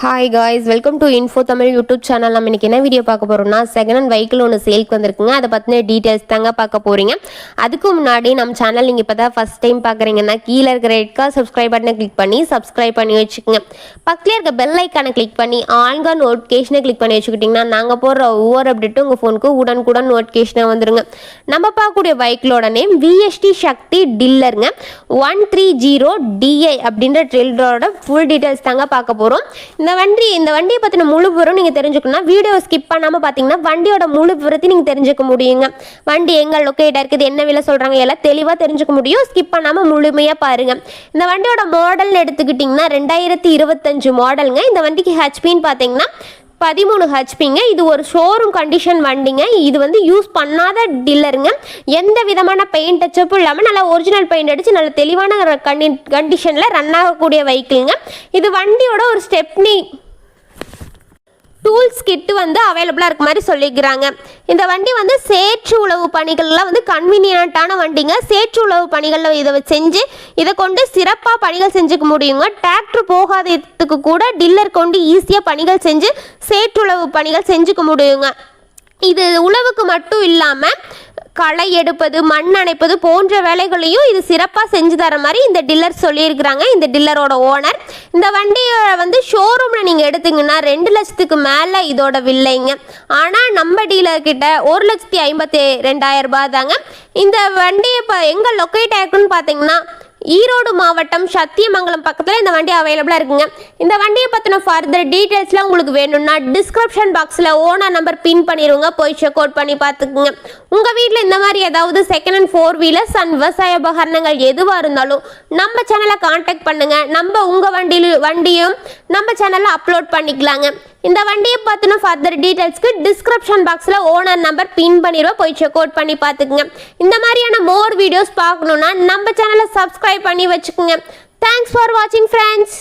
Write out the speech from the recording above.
Hi guys welcome to info Tamil YouTube channel நம்ம இன்றைக்கி என்ன வீடியோ பார்க்க போகிறோம்னா செகண்ட் ஹேண்ட் வெஹிக்கிள் ஒன்று சேல்க்கு வந்திருக்குங்க. அதை பற்றின டீட்டெயில்ஸ் தாங்க பார்க்க போகிறீங்க அதுக்கு முன்னாடி நம்ம சேனல் நீங்கள் இப்போ தான் ஃபஸ்ட் டைம் பார்க்குறீங்கன்னா கீழே இருக்கிற ரெட்கா சப்ஸ்கிரைப் பட்டனை கிளிக் பண்ணி சப்ஸ்கிரைப் பண்ணி வச்சுக்கோங்க. பக்கத்தில் இருக்க பெல் ஐக்கானை கிளிக் பண்ணி ஆன்கா நோட்டிஃபிகேஷனை கிளிக் பண்ணி வச்சுக்கிட்டிங்கன்னா நாங்கள் போடுற ஒவ்வொரு அப்டேட்டும் உங்கள் ஃபோனுக்கு உடனுக்குடன் நோட்டிஃபிகேஷனாக வந்துருங்க. நம்ம பார்க்கக்கூடிய வெஹிக்கிளோட நேம் விஎஸ்டி சக்தி டில்லருங்க ஒன் த்ரீ ஜீரோ டிஐ அப்படின்ற ட்ரில்லரோட ஃபுல் டீட்டெயில்ஸ் தாங்க பார்க்க போகிறோம் இந்த வண்டி இந்த வண்டியை பற்றின முழு விவரம் நீங்கள் தெரிஞ்சுக்கணும்னா வீடியோ ஸ்கிப் பண்ணாமல் பார்த்தீங்கன்னா வண்டியோட முழு விவரத்தையும் நீங்கள் தெரிஞ்சுக்க முடியுங்க. வண்டி எங்கே லொக்கேட்டாக இருக்குது என்ன விலை சொல்கிறாங்க எல்லாம் தெளிவாக தெரிஞ்சுக்க முடியும். ஸ்கிப் பண்ணாமல் முழுமையாக பாருங்கள் இந்த வண்டியோட மாடல்னு எடுத்துக்கிட்டிங்கன்னா ரெண்டாயிரத்தி இருபத்தஞ்சு மாடலுங்க இந்த வண்டிக்கு ஹெச்பின்னு பார்த்தீங்கன்னா பதிமூணு ஹெச்பிங்க இது ஒரு ஷோரூம் கண்டிஷன் வண்டிங்க. இது வந்து யூஸ் பண்ணாத டீலருங்க எந்த விதமான பெயிண்ட் டச்சப்பும் இல்லாமல் நல்லா ஒரிஜினல் பெயிண்ட் அடித்து நல்ல தெளிவான கண்டி கண்டிஷனில் ரன் ஆகக்கூடிய வெஹிக்கிள்ங்க இது வண்டியோட ஒரு ஸ்டெப்னி டூல்ஸ் கிட்டு வந்து அவைலபிளாக இருக்க மாதிரி சொல்லிக்கிறாங்க. இந்த வண்டி வந்து சேற்று உழவு பணிகள்லாம் வந்து கன்வீனியன்ட்டான வண்டிங்க. சேற்று உழவு பணிகளில் இதை செஞ்சு இதை கொண்டு சிறப்பாக பணிகள் செஞ்சுக்க முடியுங்க. டிராக்டர் போகாததுக்கு கூட டில்லர் கொண்டு ஈஸியாக பணிகள் செஞ்சு சேற்றுழவு பணிகள் செஞ்சுக்க முடியுங்க. இது உழவுக்கு மட்டும் இல்லாமல் களை எடுப்பது மண் அணைப்பது போன்ற வேலைகளையும் இது சிறப்பாக செஞ்சு தர மாதிரி இந்த டில்லர் சொல்லியிருக்கிறாங்க. இந்த டில்லரோட ஓனர் இந்த வண்டியை வந்து ஷோரூமில் நீங்கள் எடுத்தீங்கன்னா ரெண்டு லட்சத்துக்கு மேலே இதோட வில்லைங்க. ஆனால் நம்ம டீலர்கிட்ட ஒரு லட்சத்தி ஐம்பத்தி ரெண்டாயிரம் ரூபாய் தாங்க. இந்த வண்டியை இப்போ எங்கே லொக்கேட் ஆயிருக்குன்னு பார்த்தீங்கன்னா ஈரோடு மாவட்டம் சத்தியமங்கலம் பக்கத்தில் இந்த வண்டி அவைலபிளாக இருக்குங்க. இந்த வண்டியை பற்றின ஃபர்தர் டீட்டெயில்ஸ்லாம் உங்களுக்கு வேணும்னா டிஸ்கிரிப்ஷன் பாக்ஸில் ஓனர் நம்பர் பின் பண்ணிடுவோங்க போய் செக் அவுட் பண்ணி பார்த்துக்குங்க. உங்கள் வீட்டில் இந்த மாதிரி ஏதாவது second and four wheelers and விவசாய உபகரணங்கள் எதுவாக இருந்தாலும் நம்ம சேனலை காண்டாக்ட் பண்ணுங்கள் நம்ம உங்கள் வண்டியில் வண்டியும் நம்ம சேனலில் அப்லோட் பண்ணிக்கலாங்க. இந்த வண்டியை பற்றின ஃபர்தர் டீட்டெயில்ஸ்க்கு டிஸ்கிரிப்ஷன் பாக்ஸில் ஓனர் நம்பர் பின் பண்ணிடுவோம் போய் செக் அவுட் பண்ணி பார்த்துக்குங்க. இந்த மாதிரியான மோர் வீடியோஸ் பார்க்கணுன்னா நம்ம சேனலை சப்ஸ்கிரைப் பண்ணி வச்சுக்கோங்க. தேங்க்ஸ் ஃபார் வாட்சிங் ஃப்ரெண்ட்ஸ்